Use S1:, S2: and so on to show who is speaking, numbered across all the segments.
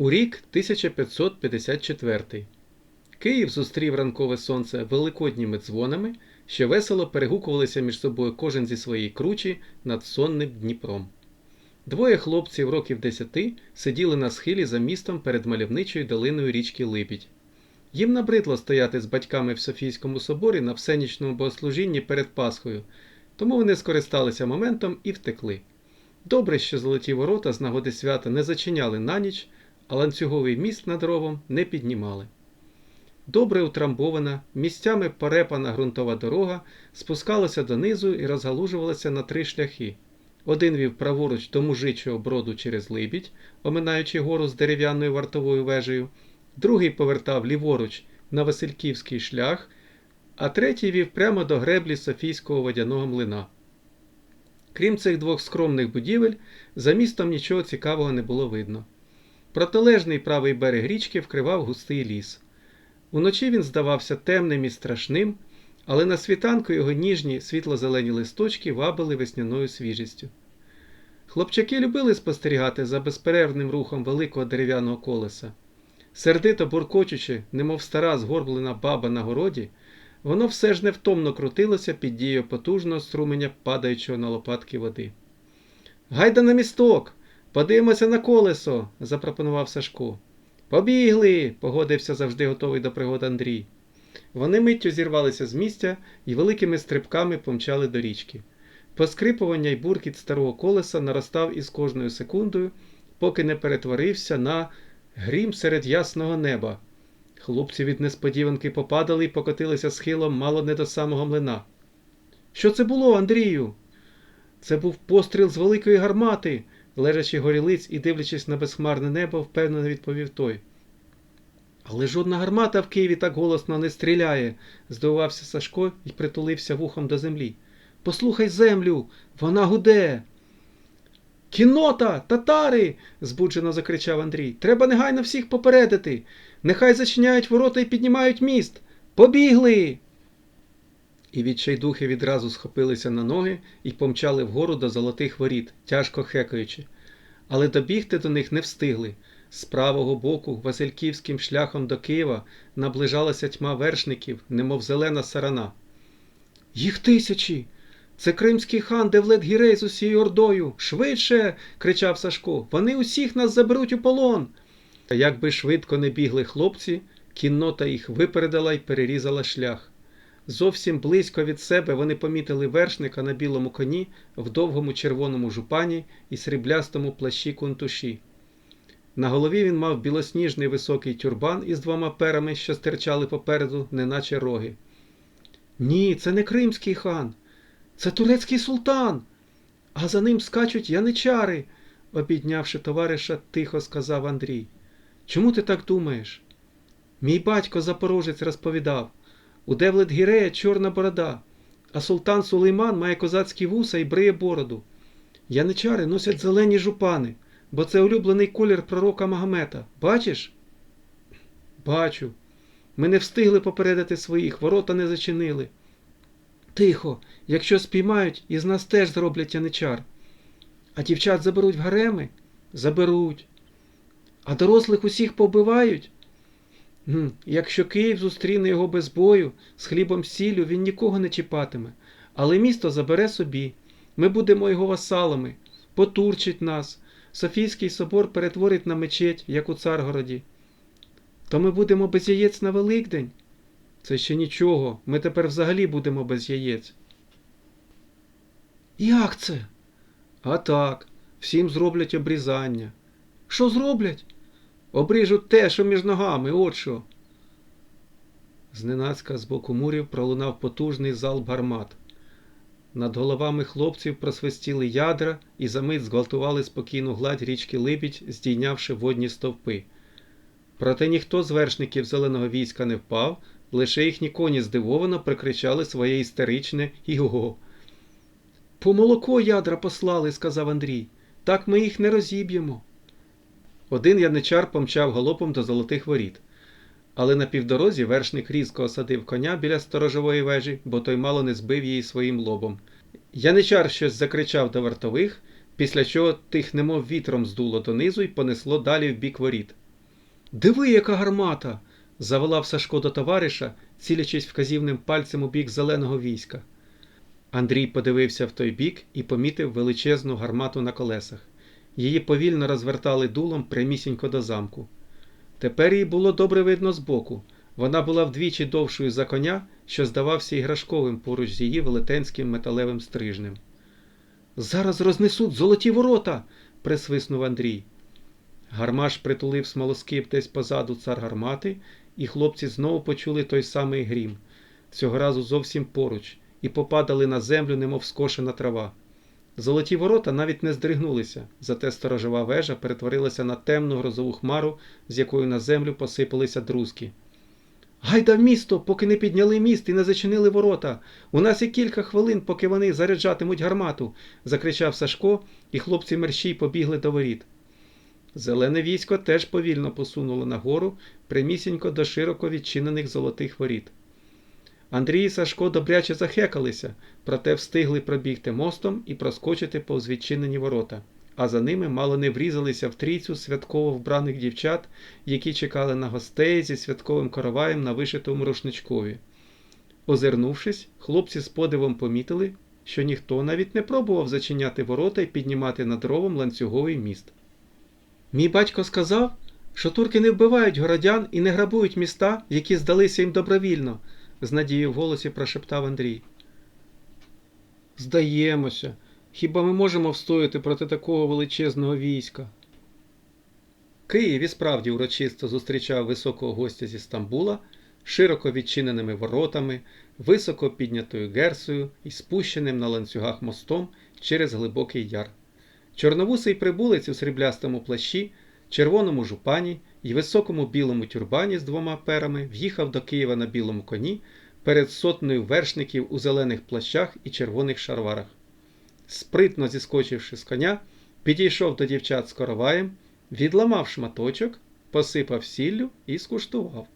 S1: У рік 1554. Київ зустрів ранкове сонце великодніми дзвонами, що весело перегукувалися між собою кожен зі своєї кручі над сонним Дніпром. Двоє хлопців років десяти сиділи на схилі за містом перед мальовничою долиною річки Липідь. Їм набридло стояти з батьками в Софійському соборі на всенічному богослужінні перед Пасхою, тому вони скористалися моментом і втекли. Добре, що золоті ворота з нагоди свята не зачиняли на ніч, а ланцюговий міст над ровом не піднімали. Добре утрамбована, місцями порепана ґрунтова дорога спускалася донизу і розгалужувалася на три шляхи. Один вів праворуч до мужичого броду через Либідь, оминаючи гору з дерев'яною вартовою вежею, другий повертав ліворуч на Васильківський шлях, а третій вів прямо до греблі Софійського водяного млина. Крім цих двох скромних будівель, за містом нічого цікавого не було видно. Протилежний правий берег річки вкривав густий ліс. Уночі він здавався темним і страшним, але на світанку його ніжні світло-зелені листочки вабили весняною свіжістю. Хлопчаки любили спостерігати за безперервним рухом великого дерев'яного колеса. Сердито буркочучи, немов стара згорблена баба на городі, воно все ж невтомно крутилося під дією потужного струменя падаючого на лопатки води. Гайда на місток! Подивимося на колесо, запропонував Сашко. Побігли, погодився завжди готовий до пригод Андрій. Вони миттю зірвалися з місця і великими стрибками помчали до річки. Поскрипування й буркіт старого колеса наростав із кожною секундою, поки не перетворився на грім серед ясного неба. Хлопці від несподіванки попадали і покотилися схилом мало не до самого млина. Що це було, Андрію? Це був постріл з великої гармати, лежачи горілиць і дивлячись на безхмарне небо, впевнено відповів той. Але жодна гармата в Києві так голосно не стріляє, здивувався Сашко і притулився вухом до землі. Послухай землю, вона гуде. Кінота, татари. збуджено закричав Андрій. Треба негайно всіх попередити. Нехай зачиняють ворота і піднімають міст. Побігли. І відчайдухи відразу схопилися на ноги і помчали вгору до золотих воріт, тяжко хекаючи. Але добігти до них не встигли. З правого боку, Васильківським шляхом до Києва, наближалася тьма вершників, немов зелена сарана. Їх тисячі. Це кримський хан Девлет Гірей з усією ордою. Швидше. кричав Сашко. Вони усіх нас заберуть у полон. Та якби швидко не бігли хлопці, кіннота їх випередила й перерізала шлях. Зовсім близько від себе вони помітили вершника на білому коні в довгому червоному жупані і сріблястому плащі кунтуші. На голові він мав білосніжний високий тюрбан із двома перами, що стирчали попереду, неначе роги. Ні, це не кримський хан, це турецький султан, а за ним скачуть яничари, обіднявши товариша, тихо сказав Андрій. Чому ти так думаєш? Мій батько запорожець розповідав. У Девлет Гірея чорна борода, а султан Сулейман має козацькі вуса і бриє бороду. Яничари носять зелені жупани, бо це улюблений колір пророка Магомета. Бачиш? Бачу. Ми не встигли попередити своїх, ворота не зачинили. Тихо, якщо спіймають, із нас теж зроблять яничар. А дівчат заберуть в гареми? Заберуть. А дорослих усіх побивають? Якщо Київ зустріне його без бою, з хлібом сіллю, він нікого не чіпатиме, але місто забере собі. Ми будемо його васалами, потурчить нас. Софійський собор перетворить на мечеть, як у Царгороді. То ми будемо без яєць на Великдень. Це ще нічого. Ми тепер взагалі будемо без яєць. Як це? А так, всім зроблять обрізання. Що зроблять? Обріжуть те, що між ногами, от що. Зненацька з боку мурів пролунав потужний залп гармат. Над головами хлопців просвистіли ядра і за мить зґвалтували спокійну гладь річки Либідь, здійнявши водні стовпи. Проте ніхто з вершників зеленого війська не впав, лише їхні коні здивовано прикричали своє істеричне «Іго». По молоко ядра послали, сказав Андрій. Так ми їх не розіб'ємо. Один яничар помчав галопом до золотих воріт. Але на півдорозі вершник різко осадив коня біля сторожової вежі, бо той мало не збив її своїм лобом. Яничар щось закричав до вартових, після чого тих немов вітром здуло донизу і понесло далі в бік воріт. Диви, яка гармата. заволав Сашко до товариша, цілячись вказівним пальцем у бік зеленого війська. Андрій подивився в той бік і помітив величезну гармату на колесах. Її повільно розвертали дулом прямісінько до замку. Тепер її було добре видно збоку. Вона була вдвічі довшою за коня, що здавався іграшковим поруч з її велетенським металевим стрижнем. Зараз рознесуть золоті ворота. присвиснув Андрій. Гармаш притулив смолоскип десь позаду цар гармати, і хлопці знову почули той самий грім, цього разу зовсім поруч, і попадали на землю, немов скошена трава. Золоті ворота навіть не здригнулися, зате сторожова вежа перетворилася на темну грозову хмару, з якою на землю посипалися друзки. Гайда в місто, поки не підняли міст і не зачинили ворота. У нас є кілька хвилин, поки вони заряджатимуть гармату, закричав Сашко, і хлопці мерщій побігли до воріт. Зелене військо теж повільно посунуло нагору, прямісінько до широко відчинених золотих воріт. Андрій і Сашко добряче захекалися, проте встигли пробігти мостом і проскочити повз відчинені ворота, а за ними мало не врізалися в трійцю святково вбраних дівчат, які чекали на гостей зі святковим короваєм на вишитому рушничкові. Озирнувшись, хлопці з подивом помітили, що ніхто навіть не пробував зачиняти ворота і піднімати над ровом ланцюговий міст. Мій батько сказав, що турки не вбивають городян і не грабують міста, які здалися їм добровільно, з надією в голосі прошептав Андрій. Здаємося, хіба ми можемо встояти проти такого величезного війська? Київ і справді урочисто зустрічав високого гостя зі Стамбула широко відчиненими воротами, високо піднятою герсою і спущеним на ланцюгах мостом через глибокий яр. Чорновусий прибулець у сріблястому плащі, червоному жупані і високому білому тюрбані з двома перами в'їхав до Києва на білому коні перед сотнею вершників у зелених плащах і червоних шарварах. Спритно зіскочивши з коня, підійшов до дівчат з короваєм, відламав шматочок, посипав сіллю і скуштував.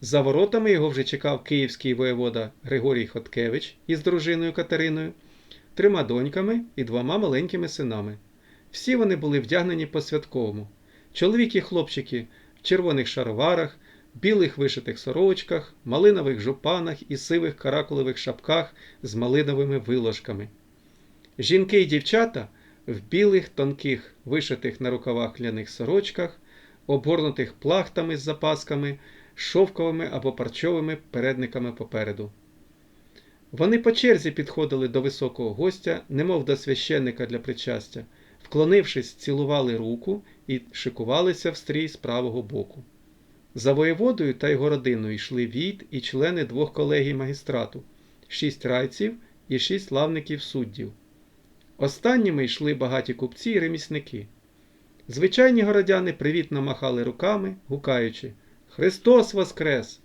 S1: За воротами його вже чекав київський воєвода Григорій Хоткевич із дружиною Катериною, трьома доньками і двома маленькими синами. Всі вони були вдягнені по святковому. Чоловік і хлопчики в червоних шароварах, білих вишитих сорочках, малинових жупанах і сивих каракулевих шапках з малиновими виложками. Жінки й дівчата в білих тонких вишитих на рукавах ляних сорочках, обгорнутих плахтами з запасками, шовковими або парчовими передниками попереду. Вони по черзі підходили до високого гостя, немов до священника для причастя, вклонившись, цілували руку і шикувалися в стрій з правого боку. За воєводою та його родиною йшли війт і члени двох колегій магістрату, шість райців і шість славників суддів. Останніми йшли багаті купці і ремісники. Звичайні городяни привітно махали руками, гукаючи Христос Воскрес!